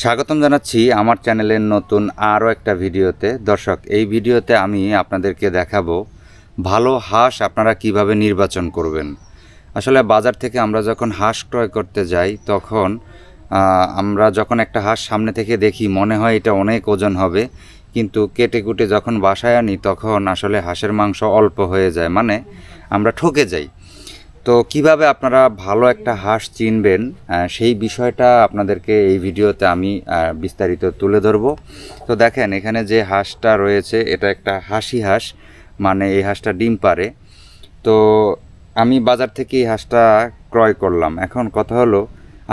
স্বাগতম জানাচ্ছি আমার চ্যানেলের নতুন আরও একটা ভিডিওতে। দর্শক, এই ভিডিওতে আমি আপনাদেরকে দেখাবো ভালো হাঁস আপনারা কীভাবে নির্বাচন করবেন। আসলে বাজার থেকে আমরা যখন হাঁস ক্রয় করতে যাই, তখন আমরা যখন একটা হাঁস সামনে থেকে দেখি, মনে হয় এটা অনেক ওজন হবে, কিন্তু কেটে কুটে যখন বাসায় আনি, তখন আসলে হাঁসের মাংস অল্প হয়ে যায় মানে আমরা ঠকে যাই। তো কীভাবে আপনারা ভালো একটা হাঁস চিনবেন সেই বিষয়টা আপনাদেরকে এই ভিডিওতে আমি বিস্তারিত তুলে ধরবো। তো দেখেন, এখানে যে হাঁসটা রয়েছে, এটা একটা হাসি হাঁস মানে এই হাঁসটা ডিম পারে তো আমি বাজার থেকে এই হাঁসটা ক্রয় করলাম। এখন কথা হলো,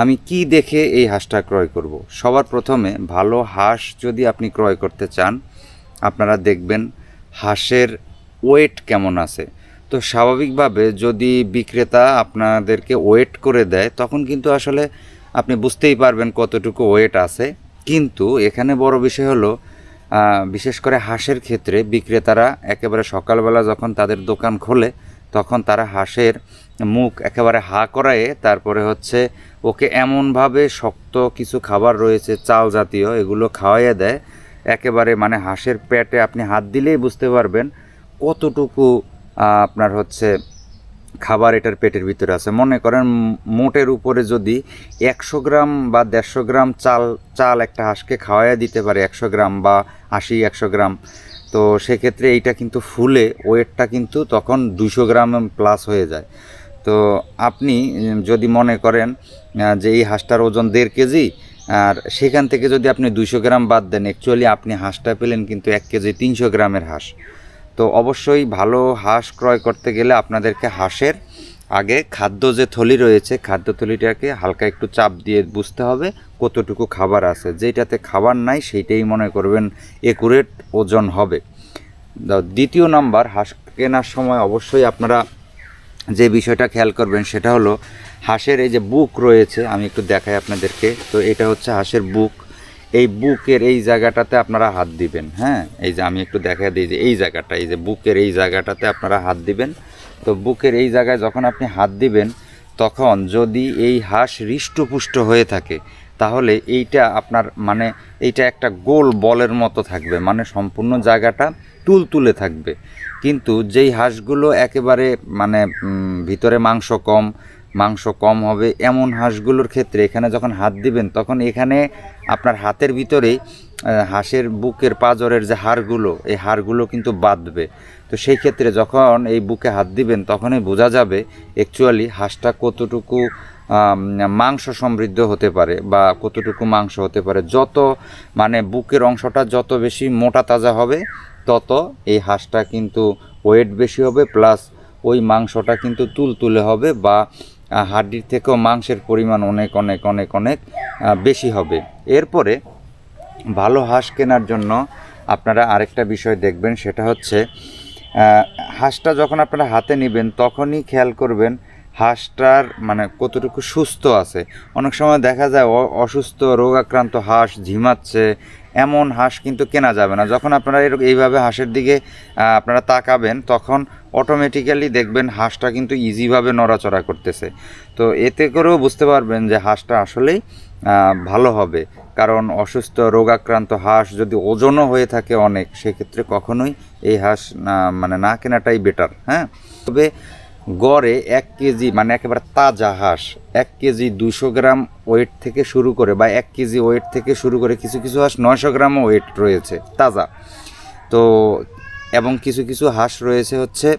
আমি কি দেখে এই হাঁসটা ক্রয় করব। সবার প্রথমে ভালো হাঁস যদি আপনি ক্রয় করতে চান, আপনারা দেখবেন হাঁসের ওয়েট কেমন আছে। তো স্বাভাবিকভাবে যদি বিক্রেতা আপনাদেরকে ওয়েট করে দেয়, তখন কিন্তু আসলে আপনি বুঝতেই পারবেন কতটুকু ওয়েট আছে। কিন্তু এখানে বড় বিষয় হলো বিশেষ করে হাঁসের ক্ষেত্রে বিক্রেতারা একেবারে সকালবেলা যখন তাদের দোকান খোলে, তখন তারা হাঁসের মুখ একেবারে হা করায়ে তারপরে হচ্ছে ওকে এমনভাবে শক্ত কিছু খাবার রয়েছে, চাল জাতীয়, এগুলো খাওয়াইয়ে দেয়। একেবারে মানে হাঁসের পেটে আপনি হাত দিলেই বুঝতে পারবেন কতটুকু আপনার হচ্ছে খাবার এটার পেটের ভিতরে আছে। মনে করেন মোটের উপরে যদি একশো গ্রাম বা দেড়শো গ্রাম চাল চাল একটা হাঁসকে খাওয়াইয়া দিতে পারে, একশো গ্রাম বা আশি, একশো গ্রাম, তো সেক্ষেত্রে এইটা কিন্তু ফুলে, ওয়েটটা কিন্তু তখন দুশো গ্রাম প্লাস হয়ে যায়। তো আপনি যদি মনে করেন যে এই হাঁসটার ওজন দেড় কেজি, আর সেখান থেকে যদি আপনি দুশো গ্রাম বাদ দেন অ্যাকচুয়ালি আপনি হাঁসটা পেলেন কিন্তু এক কেজি তিনশো গ্রামের হাঁস। তো অবশ্যই ভালো হাঁস ক্রয় করতে গেলে আপনাদেরকে হাঁসের আগে খাদ্য যে থলি রয়েছে, খাদ্য থলিটাকে হালকা একটু চাপ দিয়ে বুঝতে হবে কতটুকু খাবার আছে। যেটাতে খাবার নাই সেইটাই মনে করবেন একুরেট ওজন হবে। দ্বিতীয় নাম্বার, হাঁস কেনার সময় অবশ্যই আপনারা যে বিষয়টা খেয়াল করবেন সেটা হলো হাঁসের এই যে বুক রয়েছে, আমি একটু দেখাই আপনাদেরকে। তো এটা হচ্ছে হাঁসের বুক। এই বুকের এই জায়গাটাতে আপনারা হাত দিবেন হ্যাঁ? এই যে আমি একটু দেখা দিই যে এই জায়গাটা, এই যে বুকের এই জায়গাটাতে আপনারা হাত দিবেন। তো বুকের এই জায়গায় যখন আপনি হাত দিবেন, তখন যদি এই হাঁস হৃষ্টপুষ্ট হয়ে থাকে, তাহলে এইটা আপনার মানে এইটা একটা গোল বলের মতো থাকবে মানে সম্পূর্ণ জায়গাটা তুলতুলে থাকবে। কিন্তু যেই হাঁসগুলো একেবারে মানে ভিতরে মাংস কম মাংস কম হবে এমন হাঁসগুলোর ক্ষেত্রে এখানে যখন হাত দিবেন, তখন এখানে আপনার হাতের ভিতরেই হাঁসের বুকের পাজরের যে হাড়গুলো, এই হাড়গুলো কিন্তু বাঁধবে। তো সেই ক্ষেত্রে যখন এই বুকে হাত দিবেন, তখনই বোঝা যাবে অ্যাকচুয়ালি হাঁসটা কতটুকু মাংস সমৃদ্ধ হতে পারে বা কতটুকু মাংস হতে পারে। যত মানে বুকের অংশটা যত বেশি মোটা তাজা হবে, তত এই হাঁসটা কিন্তু ওয়েট বেশি হবে প্লাস ওই মাংসটা কিন্তু তুলতুলে হবে বা হাড্ডির থেকেও মাংসের পরিমাণ অনেক অনেক অনেক অনেক বেশি হবে। এরপরে ভালো হাঁস কেনার জন্য আপনারা আরেকটা বিষয় দেখবেন, সেটা হচ্ছে হাঁসটা যখন আপনারা হাতে নেবেন, তখনই খেয়াল করবেন হাঁসটার মানে কতটুকু সুস্থ আছে? অনেক সময় দেখা যায় অসুস্থ, রোগাক্রান্ত হাঁস ঝিমাচ্ছে, এমন হাঁস কিন্তু কেনা যাবে না। যখন আপনারা এরকম এইভাবে হাঁসের দিকে আপনারা তাকাবেন, তখন অটোমেটিক্যালি দেখবেন হাঁসটা কিন্তু ইজিভাবে নড়াচড়া করতেছে। তো এতে করেও বুঝতে পারবেন যে হাঁসটা আসলেই ভালো হবে। কারণ অসুস্থ, রোগাক্রান্ত হাঁস যদি ওজনও হয়ে থাকে অনেক, সেক্ষেত্রে কখনোই এই হাঁস মানে না কেনাটাই বেটার হ্যাঁ? তবে গড়ে এক কেজি মানে একেবারে তাজা হাঁস। এক কেজি দুশো গ্রাম ওয়েট থেকে শুরু করে, বা এক কেজি ওয়েট থেকে শুরু করে কিছু কিছু হাঁস নয়শো গ্রাম ওয়েট রয়েছে, তাজা। তো, এবং কিছু কিছু হাঁস রয়েছে হচ্ছে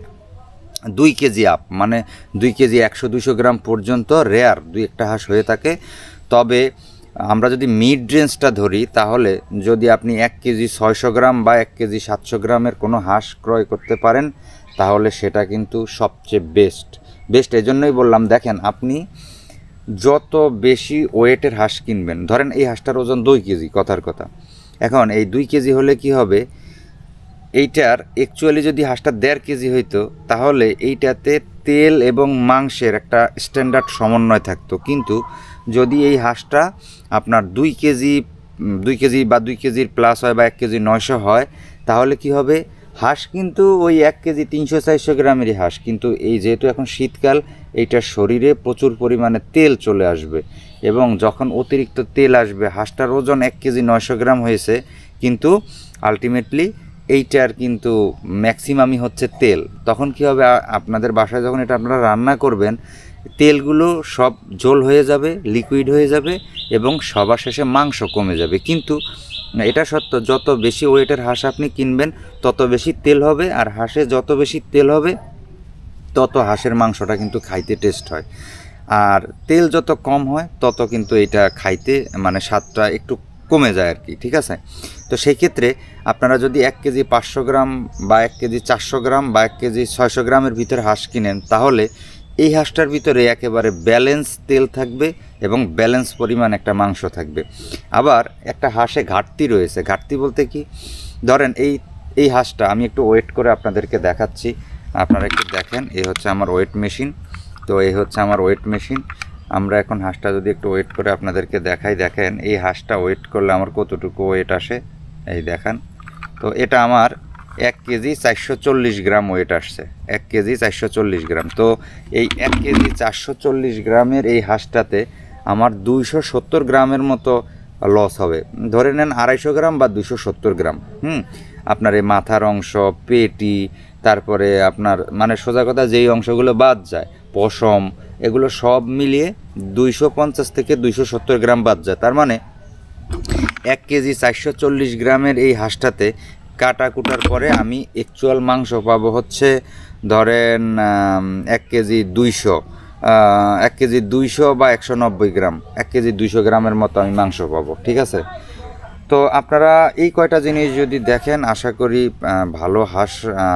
দুই কেজি আপ মানে দুই কেজি একশো দুশো গ্রাম পর্যন্ত রেয়ার দুই একটা হাঁস হয়ে থাকে। তবে আমরা যদি মিড রেঞ্জটা ধরি, তাহলে যদি আপনি এক কেজি ছয়শো গ্রাম বা এক কেজি সাতশো গ্রামের কোনো হাঁস ক্রয় করতে পারেন, তাহলে সেটা কিন্তু সবচেয়ে বেস্ট বেস্ট এজন্যই বললাম, দেখেন আপনি যত বেশি ওয়েটের হাঁস কিনবেন, ধরেন এই হাঁসটার ওজন দুই কেজি, কথার কথা। এখন এই দুই কেজি হলে কি হবে? এইটার অ্যাকচুয়ালি যদি হাঁসটা দেড় কেজি হইতো, তাহলে এইটাতে তেল এবং মাংসের একটা স্ট্যান্ডার্ড সমন্বয় থাকতো। কিন্তু যদি এই হাঁসটা আপনার দুই কেজি দুই কেজি বা দুই কেজির প্লাস হয় বা এক কেজি নয়শো হয়, তাহলে কি হবে? হাঁস কিন্তু ওই এক কেজি তিনশো, চারশো গ্রামেরই হাঁস। কিন্তু এই যেহেতু এখন শীতকাল এইটার শরীরে প্রচুর পরিমাণে তেল চলে আসবে। এবং যখন অতিরিক্ত তেল আসবে, হাঁসটার ওজন এক কেজি নয়শো গ্রাম হয়েছে, কিন্তু আলটিমেটলি এইটার কিন্তু ম্যাক্সিমামই হচ্ছে তেল। তখন কী হবে? আপনাদের বাসায় যখন এটা আপনারা রান্না করবেন তেলগুলো সব ঝোল হয়ে যাবে লিকুইড হয়ে যাবে এবং সবার শেষে মাংস কমে যাবে। কিন্তু এটা সত্য যত বেশি ওয়েটের হাঁস আপনি কিনবেন, তত বেশি তেল হবে আর হাঁসে যত বেশি তেল হবে, তত হাঁসের মাংসটা কিন্তু খাইতে টেস্ট হয়। আর তেল যত কম হয়, তত কিন্তু এটা খাইতে মানে স্বাদটা একটু কমে যায় আর কি, ঠিক আছে? তো সেই ক্ষেত্রে আপনারা যদি এক কেজি পাঁচশো গ্রাম বা এক কেজি চারশো গ্রাম বা এক কেজি ছয়শো গ্রামের ভিতরে হাঁস কিনেন, তাহলে এই হাঁসটার ভিতরে একেবারে ব্যালেন্স তেল থাকবে এবং ব্যালেন্স পরিমাণ একটা মাংস থাকবে। আবার একটা হাঁসে ঘাটতি রয়েছে। ঘাটতি বলতে কি? ধরেন এই এই হাঁসটা আমি একটু ওয়েট করে আপনাদেরকে দেখাচ্ছি। আপনারা একটু দেখেন এই হচ্ছে আমার ওয়েট মেশিন তো এই হচ্ছে আমার ওয়েট মেশিন আমরা এখন হাঁসটা যদি একটু ওয়েট করে আপনাদেরকে দেখাই, দেখেন এই হাঁসটা ওয়েট করলে আমার কতটুকু ওয়েট আসে? এই দেখান। তো এটা আমার এক কেজি চারশো চল্লিশ গ্রাম ওয়েট আসছে। এক কেজি চারশো চল্লিশ গ্রাম। তো এই এক কেজি চারশো চল্লিশ গ্রামের এই হাঁসটাতে আমার দুইশো সত্তর গ্রামের মতো লস হবে। ধরে নেন আড়াইশো গ্রাম বা দুশো সত্তর গ্রাম। হুম? আপনার এই মাথার অংশ, পেটি, তারপরে আপনার মানে সোজা কথা যেই অংশগুলো বাদ যায়, পশম, এগুলো সব মিলিয়ে দুইশো পঞ্চাশ থেকে দুইশো সত্তর গ্রাম বাদ যায়। তার মানে এক কেজি চারশো চল্লিশ গ্রামের এই হাঁসটাতে কাটা কুটার পরে আমি অ্যাকচুয়াল মাংস পাবো হচ্ছে ধরেন এক কেজি দুইশো এক কেজি দুইশো বা একশো নব্বই গ্রাম, এক কেজি দুইশো গ্রামের মতো আমি মাংস পাবো, ঠিক আছে? তো আপনারা এই কয়টা জিনিস যদি দেখেন, আশা করি ভালো হাঁস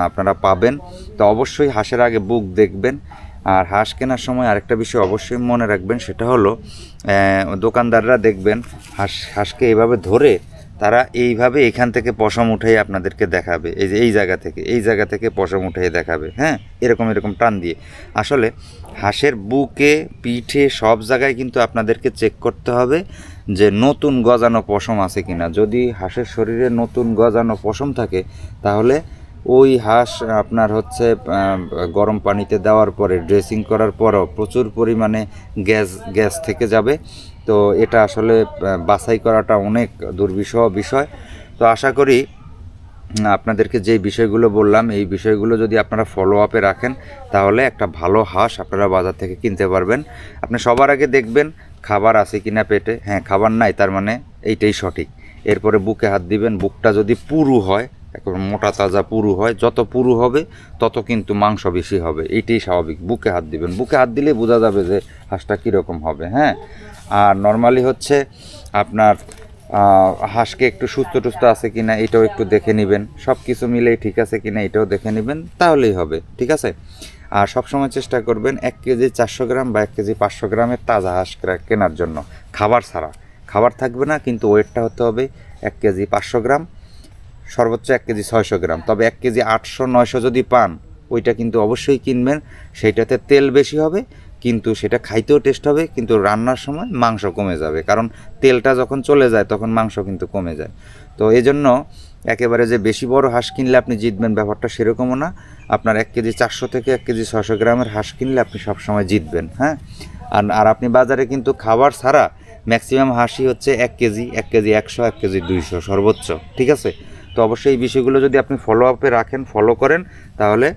আপনারা পাবেন। তো অবশ্যই হাঁসের আগে বুক দেখবেন। আর হাঁস কেনার সময় আরেকটা বিষয় অবশ্যই মনে রাখবেন, সেটা হলো দোকানদাররা দেখবেন, হাঁস, হাঁসকে এইভাবে ধরে তারা এইভাবে এখান থেকে পশম উঠাই আপনাদেরকে দেখাবে। এই যে এই জায়গা থেকে, এই জায়গা থেকে পশম উঠাই দেখাবে হ্যাঁ? এরকম এরকম টান দিয়ে। আসলে হাঁসের বুকে, পিঠে সব জায়গায় কিন্তু আপনাদেরকে চেক করতে হবে যে নতুন গজানো পশম আছে কিনা। যদি হাঁসের শরীরে নতুন গজানো পশম থাকে, তাহলে ওই হাঁস আপনার হচ্ছে গরম পানিতে দেওয়ার পরে ড্রেসিং করার পরও প্রচুর পরিমাণে গ্যাস গ্যাস থেকে যাবে। তো এটা আসলে বাছাই করাটা অনেক দুর্বিষহ বিষয়। তো আশা করি আপনাদেরকে যে বিষয়গুলো বললাম, এই বিষয়গুলো যদি আপনারা ফলো আপে রাখেন, তাহলে একটা ভালো হাঁস আপনারা বাজার থেকে কিনতে পারবেন। আপনি সবার আগে দেখবেন, খাবার আছে কিনা পেটে। হ্যাঁ খাবার নাই, তার মানে এইটাই সঠিক। এরপরে বুকে হাত দিবেন, বুকটা যদি পুরু হয়, একেবারে মোটা তাজা পুরু হয়, যত পুরু হবে, তত কিন্তু মাংস বেশি হবে। এইটাই স্বাভাবিক। বুকে হাত দিবেন। বুকে হাত দিলে বোঝা যাবে যে হাঁসটা কীরকম হবে হ্যাঁ? আর নর্মালি হচ্ছে আপনার হাঁসকে একটু সুস্থ টুস্থ আছে কি না এটাও একটু দেখে নেবেন। সব কিছু মিলেই ঠিক আছে কি না এটাও দেখে নেবেন, তাহলেই হবে, ঠিক আছে? আর সবসময় চেষ্টা করবেন এক কেজি চারশো গ্রাম বা এক কেজি পাঁচশো গ্রামের তাজা হাঁস কেনার জন্য। খাবার ছাড়া। খাবার থাকবে না, কিন্তু ওয়েটটা হতে হবে এক কেজি পাঁচশো গ্রাম, সর্বোচ্চ এক কেজি ছয়শো গ্রাম। তবে এক কেজি আটশো, নয়শো যদি পান, ওইটা কিন্তু অবশ্যই কিনবেন, সেইটাতে তেল বেশি হবে কিন্তু সেটা খাইতেও টেস্ট হবে, কিন্তু রান্নার সময় মাংস কমে যাবে। কারণ তেলটা যখন চলে যায়, তখন মাংস কিন্তু কমে যায়। তো এই জন্য একেবারে যে বেশি বড় হাঁস কিনলে আপনি জিতবেন ব্যাপারটা সেরকমও না। আপনার এক কেজি চারশো থেকে এক কেজি ছশো গ্রামের হাঁস কিনলে আপনি সবসময় জিতবেন হ্যাঁ? আর আর আপনি বাজারে কিন্তু খাবার ছাড়া ম্যাক্সিমাম হাঁসই হচ্ছে এক কেজি এক কেজি একশো, এক কেজি দুইশো সর্বোচ্চ, ঠিক আছে? তো অবশ্যই এই বিষয়গুলো যদি আপনি ফলো আপে রাখেন ফলো করেন, তাহলে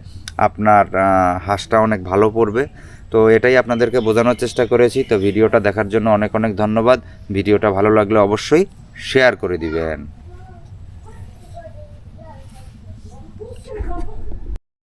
আপনার হাঁসটা অনেক ভালো পড়বে। তো এটাই আপনাদেরকে বোঝানোর চেষ্টা করেছি। তো ভিডিওটা দেখার জন্য অনেক অনেক ধন্যবাদ। ভিডিওটা ভালো লাগলে অবশ্যই শেয়ার করে দিবেন।